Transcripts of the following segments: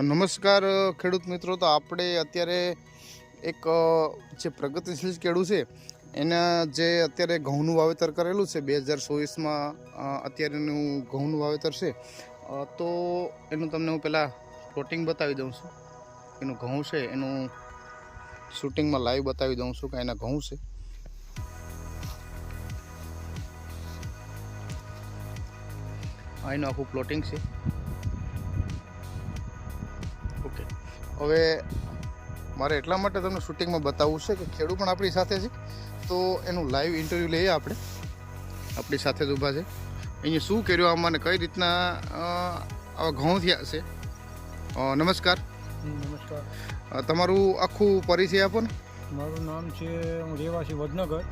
નમસ્કાર ખેડૂત મિત્રો. તો આપણે અત્યારે એક જે પ્રગતિશીલ ખેડૂત છે, એના જે અત્યારે ઘઉંનું વાવેતર કરેલું છે, બે હજાર ચોવીસમાં અત્યારેનું ઘઉંનું વાવેતર છે તો એનું તમને હું પહેલાં પ્લોટિંગ બતાવી દઉં છું. એનું ઘઉં છે, એનું શૂટિંગમાં લાઈવ બતાવી દઉં છું કે એના ઘઉં છે. એનું આખું પ્લોટિંગ છે. હવે મારે એટલા માટે તમને શૂટિંગમાં બતાવવું છે કે ખેડૂત પણ આપણી સાથે છે. તો એનું લાઈવ ઇન્ટરવ્યૂ લઈએ આપણે. આપણી સાથે જ ઊભા છે. અહીંયા શું કર્યું આમાં કઈ રીતના આવા ઘઉં થયા છે? નમસ્કાર. નમસ્કાર. તમારું આખું પરિચય આપો ને. મારું નામ છે હું રહેવાસી વડનગર.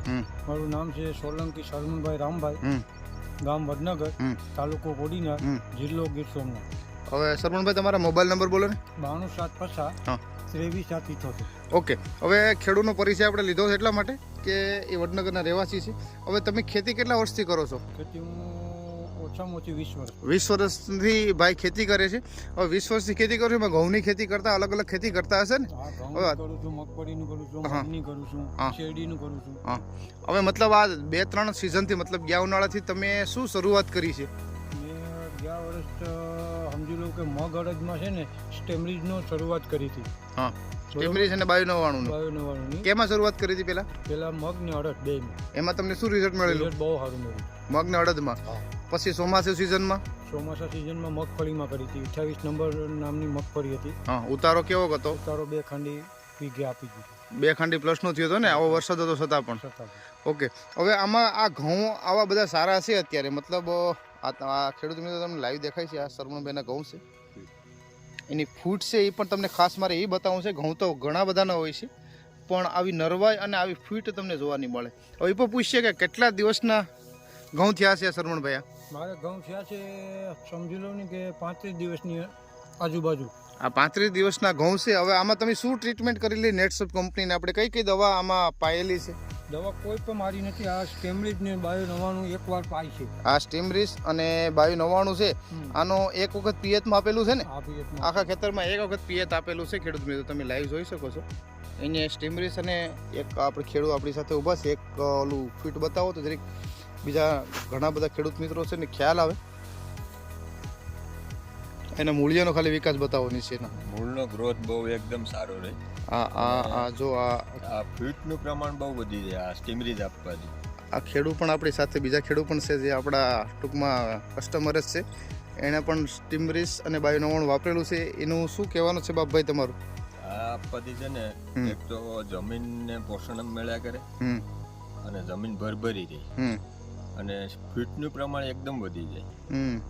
મારું નામ છે સોલંકી શરમનભાઈ રામભાઈ. ગામ વડનગર તાલુકો કોડીનાર જિલ્લો ગીર સોમનાથ. હવે સરપંચભાઈ તમારા મોબાઈલ નંબર બોલો ને. બાણું સાત પચાસ હા. ત્રેવીસ સાત ઇઠોતેર. ઓકે. હવે ખેડૂતનો પરિચય આપણે લીધો છે એટલા માટે કે એ વડનગરના રહેવાસી છે. હવે તમે ખેતી કેટલા વર્ષથી કરો છો? ખેતી હું ઓછામાં ઓછી વીસ વર્ષ વીસ વર્ષથી ભાઈ ખેતી કરે છે. હવે વીસ વર્ષથી ખેતી કરું છું ઘઉંની ખેતી કરતા અલગ અલગ ખેતી કરતા હશે ને? કરું છું મગફળીનું કરું છું મગની કરું છું શેરડીનું કરું છું. હા. હવે મતલબ આ બે ત્રણ સિઝનથી મતલબ ગયા ઉનાળાથી તમે શું શરૂઆત કરી છે? ગયા વર્ષ સમજી લો કે મગ અડદમાં છે ને સ્ટેમરીજનો શરૂઆત કરી હતી. હા સ્ટેમરીજ અને બાયો નવાણું બાયો નવાણું કેમાં શરૂઆત કરી હતી પેલા? પેલા મગ ને અડદ બે એમાં તમને શું રિઝલ્ટ મળેલું? બહુ સારું મળ્યું. મગ ને અડદમાં? પછી ચોમાસા સિઝનમાં ચોમાસા સિઝનમાં મગફળીમાં કરી હતી. અઠ્યાવીસ નંબર નામની મગફળી હતી. હા ઉતારો કેવો હતો? ઉતારો બે ખાંડી વીઘે આપી દીધી. બે ખાંડી પ્લસનો થયો હતો ને આવો વરસાદ હતો છતાં પણ. ઓકે. હવે આમાં આ ઘઉં આવા બધા સારા છે અત્યારે? મતલબ આ ત- આ ખેડૂત મિત્રો તમને લાઈવ દેખાય છે આ સરવણભાઈના ઘઉં છે. એની ફૂટ છે એ પણ તમને ખાસ મારે એ બતાવવું છે ઘઉં તો ઘણા બધાના હોય છે પણ આવી નરવાઈ અને આવી ફૂટ તમને જોવા નહીં મળે. હવે એ પણ પૂછશે કે કેટલા દિવસના ઘઉં થયા છે સરવણભાઈ આ? મારે ઘઉં થયા છે સમજી લો ને કે પાંત્રીસ દિવસની આજુબાજુ. આ પાંત્રીસ દિવસના ઘઉં છે. હવે આમાં તમે શું ટ્રીટમેન્ટ કરેલી નેટસપ કંપનીને? આપણે કઈ કઈ દવા આમાં પાયેલી છે? દવા કોઈ પણ મારી નથી. આ સ્ટેમરીજ ને બાયો નવાણું એક વાર પાય છે. આ સ્ટીમરીસ અને બાયો નવાણું છે. આનો એક વખત પિયતમાં આપેલું છે ને? આખા ખેતરમાં એક વખત પિયત આપેલું છે ખેડૂત મિત્રો. તમે લાઈવ જોઈ શકો છો. એને સ્ટીમરીસ અને એક આપણે ખેડૂત આપણી સાથે ઊભા છે. એક ઓલું ફીટ બતાવો તો જરીક બીજા ઘણા બધા ખેડૂત મિત્રો છે ને ખ્યાલ આવે. એના મૂલ્યનો ખાલી વિકાસ બતાવો નીચેનો મૂળનો ગ્રોથ બહુ એકદમ સારો રહે. આ આ આ જો આ આ ફીટનું પ્રમાણ બહુ વધી જાય આ સ્ટીમરીજ આપવાથી આ ખેડૂત પણ આપણી સાથે બીજા ખેડૂત પણ છે જે આપણા ટૂંકમાં કસ્ટમર જ છે. એણે પણ સ્ટીમરીસ અને બાયોનોવણ વાપરેલું છે. એનું શું કહેવાનું છે બાપભાઈ તમારું? આ આપવાથી છે ને એક તો જમીનને પોષણ મળ્યા કરે હમ. અને જમીન ભરભરી રહી. અને ફીટનું પ્રમાણ એકદમ વધી જાય.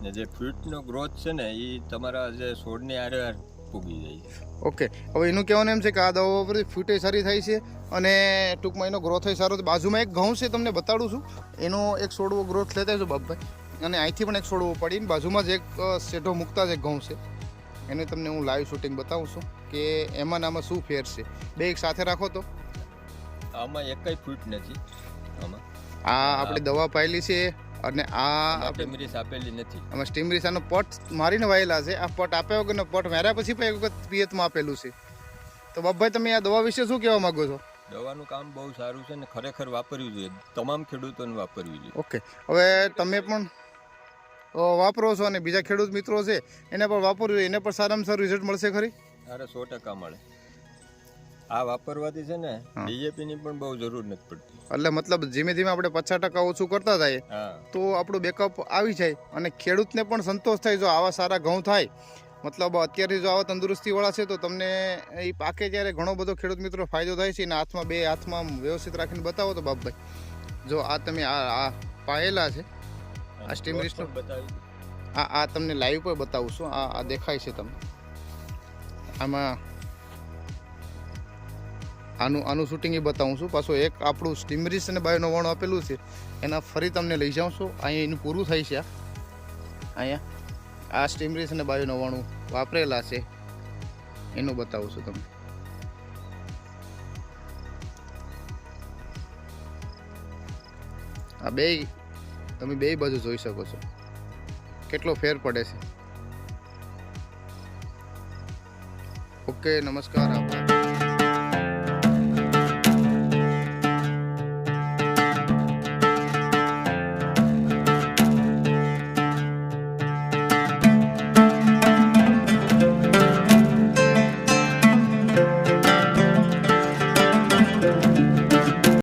ને જે ફ્રૂટનો ગ્રોથ છે ને એ તમારા જે છોડની આરે આર પૂગી જાય ઓકે. હવે એનું કહેવાનું એમ છે કે આ દવાઓ પરથી ફ્રૂટે સારી થાય છે અને ટૂંકમાં એનો ગ્રોથ સારો છે. બાજુમાં એક ઘઉં છે તમને બતાડું છું. એનો એક છોડવો ગ્રોથ લેતા છો બાપભાઈ અને અહીંથી પણ એક છોડવો પડીને બાજુમાં જ એક શેઢો મૂકતા જ એક ઘઉં છે. એને તમને હું લાઈવ શૂટિંગ બતાવું છું કે એમાં આમાં શું ફેર છે. બે એક સાથે રાખો તો. આમાં એકય ફ્રૂટ નથી. આમાં. આ આપણે દવા પાયેલી છે અને આ આપણે સ્ટીમરીજ આપેલી નથી. આમાં સ્ટીમ રીસાનો પટ મારીને વાયેલા છે. આ પટ આપ્યા વગરનો પટ માર્યા પછી પણ એક વખત પિયતમાં આપેલું છે. તો બાપભાઈ તમે આ દવા વિશે શું કહેવા માંગો છો? દવાનું કામ બહુ સારું છે ને ખરેખર વાપરવું જોઈએ. તમામ ખેડૂતોને વાપરવી જોઈએ. ઓકે. હવે તમે પણ વાપરો છો અને બીજા ખેડૂત મિત્રો છે એને પણ વાપરવું એને પણ સારામાં સારું રિઝલ્ટ મળશે ખરી? અરે સો ટકા મળે. આ વાપરવાથી છે ને હા. ડીએપી ની પણ બહુ જરૂર નથી પડતી. એટલે મતલબ ધીમે ધીમે આપણે પચાસ ટકા ઓછું કરતા થાય તો આપણું બેકઅપ આવી જાય અને ખેડૂતને પણ સંતોષ થાય જો આવા સારા ઘઉં થાય. મતલબ અત્યારે જો આવા તંદુરસ્તીવાળા છે તો તમને એ પાકે ત્યારે ઘણો બધો ખેડૂત મિત્રો ફાયદો થાય છે. અને હાથમાં બે હાથમાં વ્યવસ્થિત રાખીને બતાવો તો બાપભાઈ. જો આ તમે આ આ પાયેલા છે. આ સ્ટીમ growth wrist નું? પણ બતાવી આ આ તમને લાઈવ પર બતાવું છું. આ આ દેખાય છે તમને. આમાં આનું આનું શૂટિંગ એ બતાવું છું. પાછું એક આપણું સ્ટીમરીસ અને બાયો નવ્વાણું આપેલું છે. એના ફરી તમને લઈ જાઉં છું. અહીંયા એનું પૂરું થાય છે. અહીંયા આ સ્ટીમરીસ અને બાયો વણું વાપરેલા છે. એનું બતાવું છું તમને. આ બે તમે બે બાજુ જોઈ શકો છો. કેટલો ફેર પડે છે. ઓકે, નમસ્કાર, આભાર.